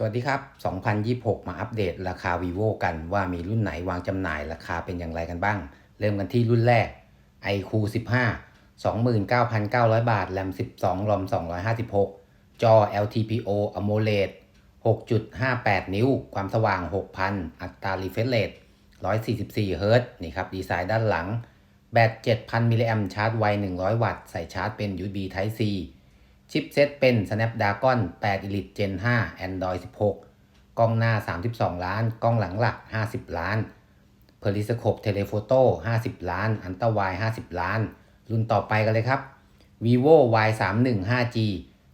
สวัสดีครับ 2026 มาอัปเดตราคา vivo กันว่ามีรุ่นไหนวางจำหน่ายราคาเป็นอย่างไรกันบ้าง เริ่มกันที่รุ่นแรก iQ 15 29,900 บาท แรม 12 รอม 256 จอ LTPO AMOLED 6.58 นิ้ว ความสว่าง 6,000 อัตรา refresh rate 144เฮิรตนี่ครับ ดีไซน์ด้านหลัง แบต 7,000 มิลลิแอมชาร์จไว 100 วัตต์ ใส่ชาร์จเป็น USB Type C ชิปเซตเป็น Snapdragon 8 Elite Gen 5 Android 16 กล้องหน้า 32 ล้าน กล้องหลังหลัก 50 ล้าน Periscope Telephoto 50 ล้าน Ultra Wide 50 ล้าน รุ่นต่อไปกันเลยครับ vivo y 3 1 5 g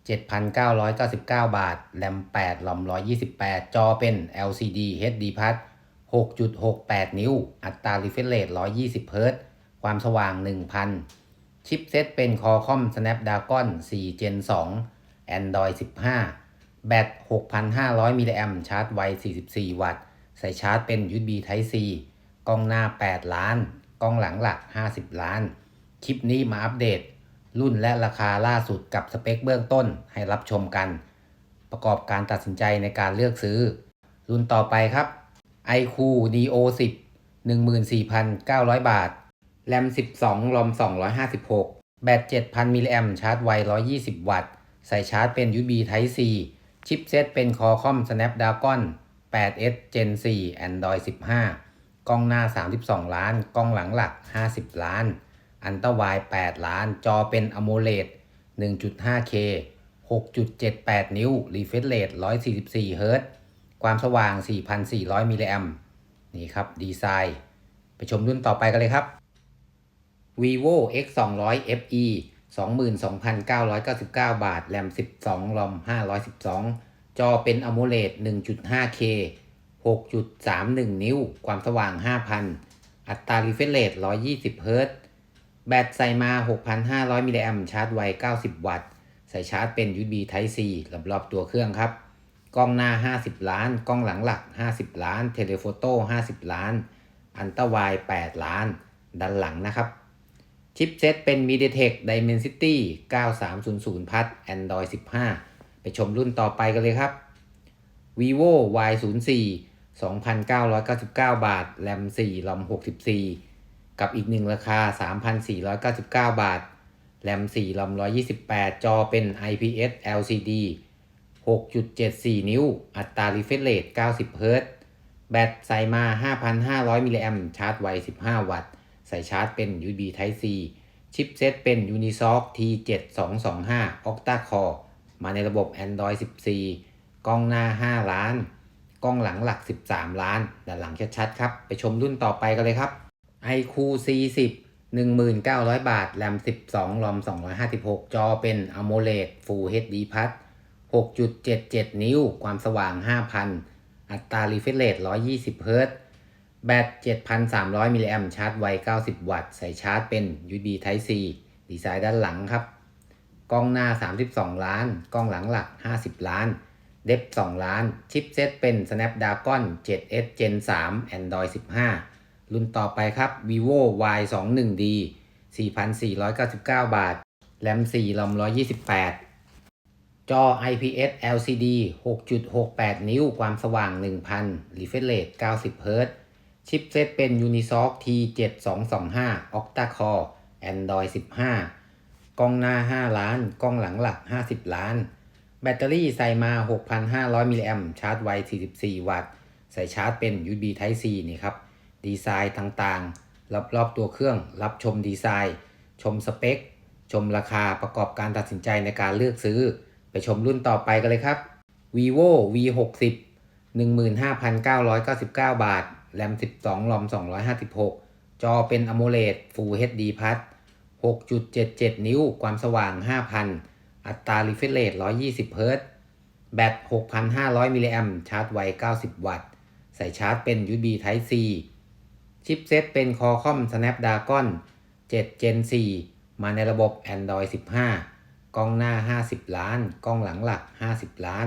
7,999 บาท แรม 8 ลอม 128 จอเป็น LCD HD Plus 6.68 นิ้ว อัตรา refresh rate 120เฮิรตซ์ความสว่าง 1,000 ชิปเซตเป็น Qualcomm Snapdragon 4 Gen 2 Android 15 แบต 6,500 มิลลิแอมชาร์จไว 44 วัตต์ ใส่ชาร์จเป็น USB Type C กล้องหน้า 8 ล้าน กล้องหลังหลัก 50 ล้าน คลิปนี้มาอัปเดต รุ่นและราคาล่าสุดกับสเปคเบื้องต้นให้รับชมกัน ประกอบการตัดสินใจในการเลือกซื้อ รุ่นต่อไปครับ iQ Neo 10 14,900 บาท แรม 12 รอม 256 แบต 7,000 มิลลิแอมชาร์จไว 120 วัตต์ ใส่ชาร์จเป็น USB Type C ชิปเซตเป็น Qualcomm Snapdragon 8S Gen 4 Android 15 กล้องหน้า 32 ล้าน กล้องหลังหลัก 50 ล้าน อันตวาย 8 ล้าน จอเป็น AMOLED 1.5K 6.78 นิ้ว Refresh Rate 144เฮิรตซ์ความสว่าง 4,400 มิลลิแอมนี่ครับ ดีไซน์ ไปชมรุ่นต่อไปกันเลยครับ vivo x 2 0 0 fe 22,999 บาท แรม 12 รอม 512 จอเป็น AMOLED 1.5K 6.31 นิ้ว ความสว่าง 5,000 อัตรา refresh rate 120เฮิรตซ์แบตใส่มา 6,500 มิลลิแอมชาร์จไว 90 วัตต์ ใส่ชาร์จเป็น USB Type C รอบๆตัวเครื่องครับ กล้องหน้า 50 ล้าน กล้องหลังหลัก 50 ล้าน เทเลโฟโต้ 50 ล้าน อันตวาย 8 ล้าน ด้านหลังนะครับ ชิปเซตเป็น MediaTek Dimensity 9300พัด Android 15 ไปชมรุ่นต่อไปกันเลยครับ vivo y 0 4 2,999 บาท แรม 4 ลอม 64 กับอีกหนึ่งราคา 3,499 บาท แรม 4 ลอม 128 จอเป็น IPS LCD 6.74 นิ้ว อัตรา refresh rate 90เฮิรตซ์แบตใส่มา 5,500 มิลลิแอมชาร์จไว 15 วัตต์ ใส่ชาร์จเป็น USB Type C ชิปเซตเป็น Unisoc T7225 Octa Core มาในระบบ Android 14 กล้องหน้า 5 ล้าน กล้องหลังหลัก 13 ล้านด้านหลังชัดๆครับ ไปชมรุ่นต่อไปกันเลยครับ iQ C10 1,900 บาท แรม 12 รอม 256 จอเป็น AMOLED Full HD Plus 6.77 นิ้ว ความสว่าง 5,000 อัตรา refresh rate 120 เฮิรตซ์ แบต 7,300 มิลลิแอมชาร์จไว 90 วัตต์ ใส่ชาร์จเป็น USB Type C ดีไซน์ด้านหลังครับ กล้องหน้า 32 ล้าน กล้องหลังหลัก 50 ล้าน เดฟ2 ล้าน ชิปเซตเป็น Snapdragon 7S Gen 3 Android 15 รุ่นต่อไปครับ vivo y 2 1 d 4,499 บาท แรม4ลอม128 จอ IPS LCD 6.68 นิ้ว ความสว่าง 1,000 refresh rate 90เฮิรตซ์ ชิปเซตเป็น Unisoc T7225 Octa Core Android 15 กล้องหน้า 5 ล้าน กล้องหลังหลัก 50 ล้าน แบตเตอรี่ใส่มา 6,500 มิลลิแอมชาร์จไว 44 วัตต์ ใส่ชาร์จเป็น USB Type C นี่ครับ ดีไซน์ต่างๆ รอบๆตัวเครื่อง รับชมดีไซน์ ชมสเปค ชมราคา ประกอบการตัดสินใจในการเลือกซื้อ ไปชมรุ่นต่อไปกันเลยครับ vivo v 6 0 15,999 บาท แรม 12ลอม 256 จอเป็น AMOLED Full HD Plus 6.77 นิ้ว ความสว่าง 5,000 อัตรา refresh rate 120เฮิรตแบต 6,500 มิลลิแอมชาร์จไว 90 วัตต์ ใส่ชาร์จเป็น USB Type C ชิปเซตเป็น Qualcomm Snapdragon 7 Gen 4 มาในระบบ Android 15 กล้องหน้า 50 ล้าน กล้องหลังหลัก 50 ล้าน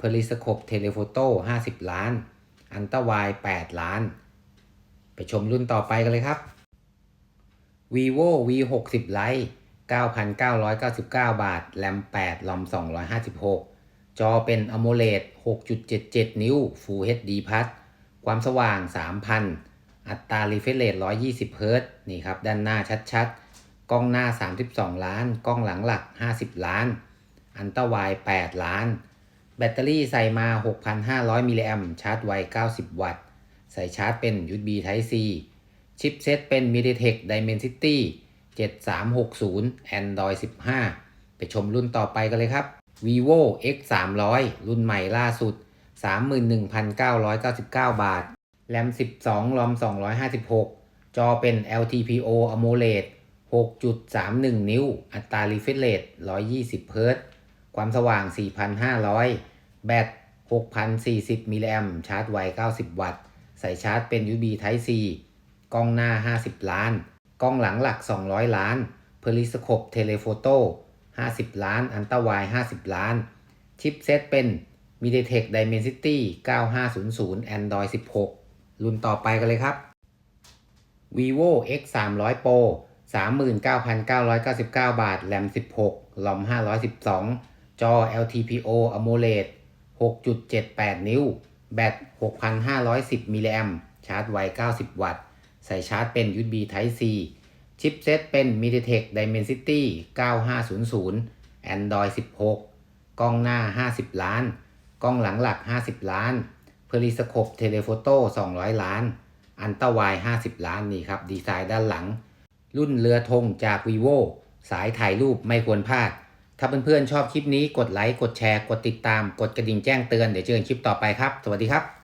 Periscope Telephoto 50 ล้าน อันตวาย8ล้าน ไปชมรุ่นต่อไปกันเลยครับ vivo v 6 0 lite 9,999 บาท แรม 8 ลอม 256 จอเป็น AMOLED 6.77 นิ้ว Full HD Plus ความสว่าง 3,000 อัตรา refresh rate 120 Hz นี่ครับ ด้านหน้าชัดๆ กล้องหน้า 32 ล้าน กล้องหลังหลัก 50 ล้าน อันตราไวด์8ล้าน แบตเตอรี่ใส่มา 6,500 มิลลิแอมชาร์จไว 90 วัตต์ ใส่ชาร์จเป็น USB Type C ชิปเซตเป็น MediaTek Dimensity 7360 Android 15 ไปชมรุ่นต่อไปกันเลยครับ vivo x 3 0 0รุ่นใหม่ล่าสุด 31,999 บาท แรม 12 รอม 256 จอเป็น LTPO AMOLED 6.31 นิ้ว อัตรา refresh rate 120 Hz ความสว่าง 4,500 แบต 6,040 มิลลิแอมชาร์จไว 90 วัตต์ ใส่ชาร์จเป็น USB Type C กล้องหน้า 50 ล้าน กล้องหลังหลัก 200 ล้าน Periscope Telephoto 50 ล้าน อันตราไวด์50 ล้าน ชิปเซตเป็น MediaTek Dimensity 9500 Android 16 รุ่นต่อไปกันเลยครับ vivo x 3 0 0 pro 39,999 บาท แรม 16 ลอม 512 จอ LTPO AMOLED 6.78 นิ้ว แบต 6,510 มิลลิแอมชาร์จไว 90 วัตต์ ใส่ชาร์จเป็น USB Type C ชิปเซตเป็น MediaTek Dimensity 9500 Android 16 กล้องหน้า 50 ล้าน กล้องหลังหลัก 50 ล้าน Periscope Telephoto 200 ล้าน อันตราไว50 ล้านนี่ครับ ดีไซน์ด้านหลัง รุ่นเรือธงจาก vivo สายถ่ายรูปไม่ควรพลาด ถ้าเพื่อนๆชอบคลิปนี้กดไลค์ กดแชร์ กดติดตาม กดกระดิ่งแจ้งเตือน เดี๋ยวเจอกันคลิปต่อไปครับ สวัสดีครับ